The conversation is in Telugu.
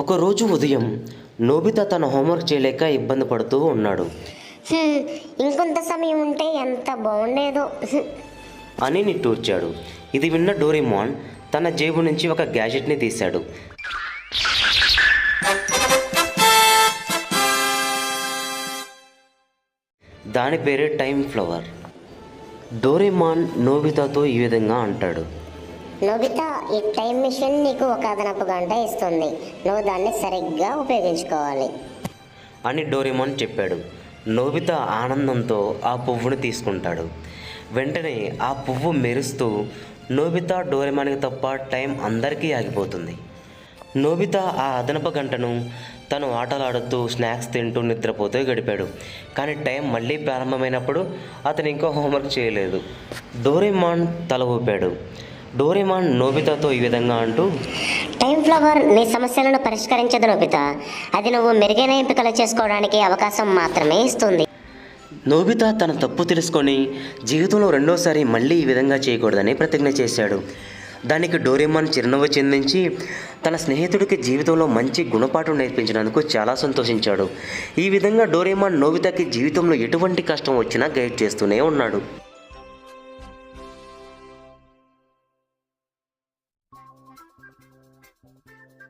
ఒకరోజు ఉదయం నోబితా తన హోంవర్క్ చేయలేక ఇబ్బంది పడుతూ ఉన్నాడు. ఇంకొంత సమయం ఉంటే ఎంత బాగుండేదో. అని నిట్టూర్చాడు. ఇది విన్న డోరేమాన్ తన జేబు నుంచి ఒక గ్యాజెట్ని తీశాడు. దాని పేరే టైం ఫ్లవర్. డోరేమాన్ నోబితాతో ఈ విధంగా అంటాడు. నోబితా ఈ టైం మిషన్ నీకు ఒక అదనపు గంట ఇస్తుంది. నువ్వు దాన్ని సరిగ్గా ఉపయోగించుకోవాలి. అని డోరిమోన్ చెప్పాడు. నోబితా ఆనందంతో ఆ పువ్వును తీసుకుంటాడు. వెంటనే ఆ పువ్వు మెరుస్తూ నోబితా డోరిమాన్కి తప్ప టైం అందరికీ ఆగిపోతుంది. నోబితా ఆ అదనపు గంటను తను ఆటలాడుతూ స్నాక్స్ తింటూ నిద్రపోతూ గడిపాడు. కానీ టైం మళ్ళీ ప్రారంభమైనప్పుడు అతను ఇంకో హోంవర్క్ చేయలేదు. డోరేమాన్ తల ఊపాడు. డోరేమాన్ నోబితాతో ఈ విధంగా అంటూ టైం ఫ్లవర్ నీ సమస్యలను పరిష్కరించదు నోబితా. అది నువ్వు మెరుగైన ఎంపికలు చేసుకోవడానికి అవకాశం మాత్రమే ఇస్తుంది. నోబితా తన తప్పు తెలుసుకొని జీవితంలో రెండోసారి మళ్ళీ ఈ విధంగా చేయకూడదని ప్రతిజ్ఞ చేశాడు. దానికి డోరేమాన్ చిరునవ్వు చెందించి తన స్నేహితుడికి జీవితంలో మంచి గుణపాఠం నేర్పించినందుకు చాలా సంతోషించాడు. ఈ విధంగా డోరేమాన్ నోబితాకి జీవితంలో ఎటువంటి కష్టం వచ్చినా గైడ్ చేస్తూనే ఉన్నాడు.